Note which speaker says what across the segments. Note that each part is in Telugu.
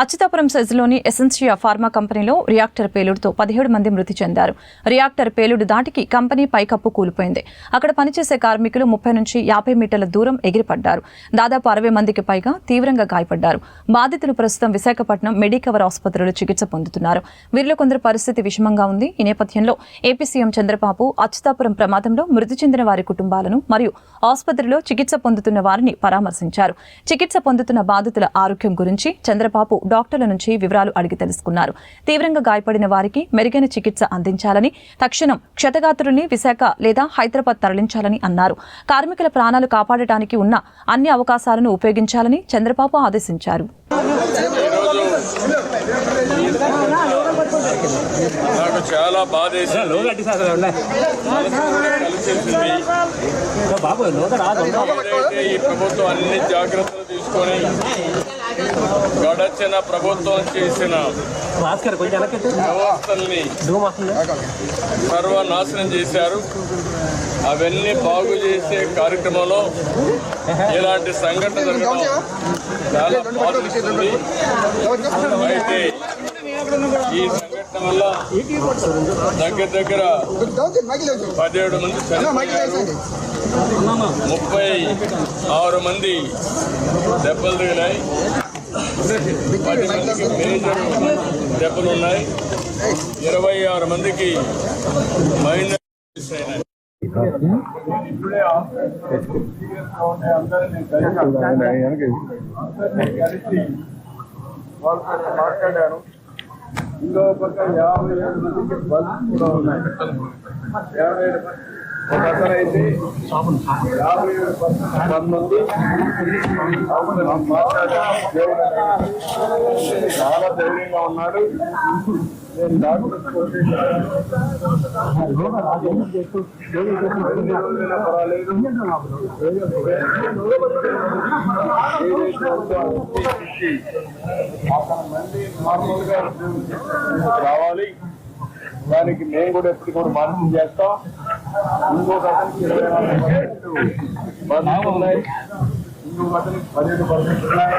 Speaker 1: అచ్యుతాపురం సెజ్లోని ఎసెన్షియా ఫార్మా కంపెనీలో రియాక్టర్ పేలుడుతో పదిహేడు మంది మృతి చెందారు. రియాక్టర్ పేలుడు దాటికి కంపెనీ పైకప్పు కూలిపోయింది. అక్కడ పనిచేసే కార్మికులు ముప్పై నుంచి యాభై మీటర్ల దూరం ఎగిరిపడ్డారు. దాదాపు అరవై మందికి పైగా తీవ్రంగా గాయపడ్డారు. బాధితులు ప్రస్తుతం విశాఖపట్నం మెడికవర్ ఆసుపత్రిలో చికిత్స పొందుతున్నారు. వీరిలో కొందరు పరిస్థితి విషమంగా ఉంది. ఈ నేపథ్యంలో ఏపీ సీఎం చంద్రబాబు అచ్యుతాపురం ప్రమాదంలో మృతి చెందిన వారి కుటుంబాలను మరియు ఆసుపత్రిలో చికిత్స పొందుతున్న వారిని పరామర్శించారు. చికిత్స పొందుతున్న బాధితుల ఆరోగ్యం గురించి చంద్రబాబు డాక్టర్ల నుంచి వివరాలు అడిగి తెలుసుకున్నారు. తీవ్రంగా గాయపడిన వారికి మెరుగైన చికిత్స అందించాలని తక్షణం క్షతగాత్రుల్ని విశాఖ లేదా హైదరాబాద్ తరలించాలని అన్నారు. కార్మికుల ప్రాణాలు కాపాడటానికి ఉన్న అన్ని అవకాశాలను ఉపయోగించాలని చంద్రబాబు ఆదేశించారు.
Speaker 2: నాకు చాలా బాధేసి కలిసింది
Speaker 3: బాబు లోత రాదు
Speaker 2: ఏదైతే ఈ ప్రభుత్వం అన్ని జాగ్రత్తలు తీసుకొని గడచిన ప్రభుత్వం చేసిన వ్యవస్థల్ని సర్వనాశనం చేశారు. అవన్నీ బాగు చేసే కార్యక్రమంలో ఇలాంటి సంఘటన జరగడం చాలా బాధిస్తుంది అయితే ఈ సంఘటన వల్ల దగ్గర దగ్గర పదిహేడు మంది చనిపోయారు. ముప్పై ఆరు మంది దెబ్బలు తగిలాయి. పది మందికి మేజర్ దెబ్బలు ఉన్నాయి ఇరవై ఆరు మందికి మైనర్ అయినాయి ఇప్పుడే అందరినీ కలిసి వాళ్ళతో మాట్లాడాను ఇంకో పక్క యాభై ఏడు మందికి బల్బ్ కూడా ఉన్నాయి యాభై ఏడు మంది ఒక అతను అయితే యాభై ఏడు మంది దేవుడు చాలా ధైర్యంగా ఉన్నాడు నేను పర్వాలేదు ఏదైతే ఉందో రావాలి. దానికి మేము కూడా ఎప్పుడు కూడా మనం చేస్తాం. ఇంకొక అతనికి ఇరవై నాలుగు పర్సెంట్ బాధ్యతలు ఉన్నాయి ఇంకొక అతనికి పదిహేడు పర్సెంట్ ఉన్నాయి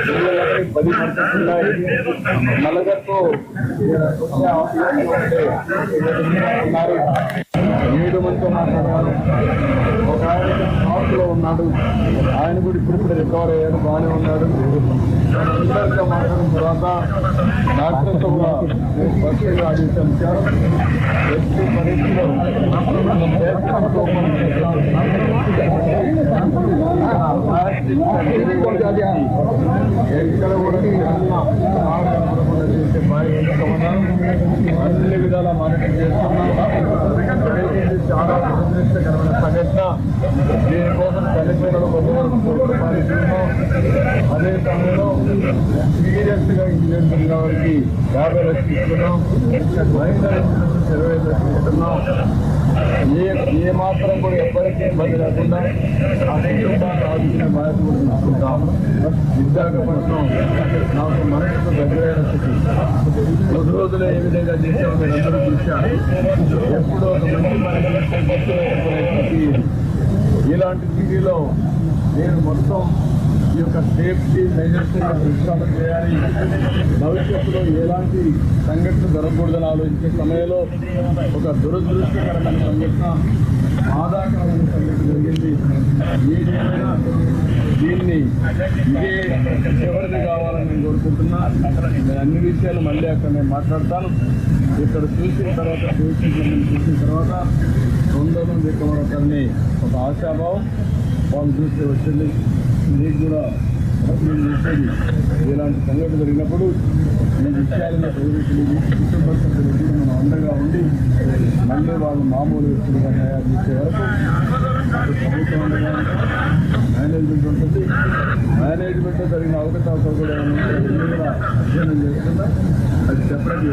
Speaker 2: ఇంకొక అతనికి పది పర్సెంట్ ఉన్నాయి నలుగురు ఉన్నారు ఏడు మందితో మాట్లాడారు ఒక ఆయన నార్త్లో ఉన్నాడు ఆయన కూడా ఇప్పుడు ఇప్పుడు రికవర్ అయ్యాడు బాగానే ఉన్నాడు. అందరితో మాట్లాడిన తర్వాత డాక్టర్తో కూడా నేను స్పష్టంగా ఆదేశించాను ఎట్టి పరిస్థితిలో ఎక్కడ కూడా చేసే అన్ని విధాల మానిటర్ చేస్తున్నాం. చాలా దురదృష్టకరమైన అదే సమయంలో సీరియస్గా ఇంజనీర్ జరిగిన వారికి యాభై లక్షలు ఇస్తున్నాం మైనర్ ఇరవై లక్షలు ఇస్తున్నాం ఏ ఏ మాత్రం కూడా ఎవ్వరికీ ఇబ్బంది లేకుండా ఆ ఆదుకునే బాధ్యత కూడా తీసుకుంటాం. విశాఖపట్నం నాకు మనసుకు దగ్గరైన స్థితి. కొద్ది రోజులు ఏ విధంగా చేసామో మీరు అందరూ చూశారు. ఎప్పుడో ఒక మంచి పని ఇలాంటి స్థితిలో నేను మొత్తం ఈ యొక్క సేఫ్టీ మెజర్స్ విశ్వాసం చేయాలి. భవిష్యత్తులో ఎలాంటి సంఘటన జరగకూడదని ఆలోచించే సమయంలో ఒక దురదృష్టకరమైన సంఘటన బాధాకరమైన సంఘటన జరిగింది. ఏదేమైనా దీన్ని ఇదే చివరిది కావాలని నేను కోరుకుంటున్నా. నేను అన్ని విషయాలు మళ్ళీ అక్కడ నేను మాట్లాడతాను. ఇక్కడ చూసిన తర్వాత పేషెంట్లను చూసిన తర్వాత తొందరలో రికవర్ అవుతారని ఒక ఆశాభావం వాళ్ళు చూస్తే వచ్చింది. మీకు కూడా నేను చేసేది. ఇలాంటి సంఘటన జరిగినప్పుడు నేను విషయాలను ప్రజలు కుటుంబ మనం అండగా ఉండి మళ్ళీ వాళ్ళు మామూలు వ్యక్తులుగా తయారు చేసే వరకు ప్రభుత్వం మేనేజ్మెంట్ ఉంటుంది. మేనేజ్మెంట్ జరిగిన అవకాశాలు కూడా కూడా అధ్యయనం చేస్తున్నా అది సెపరేట్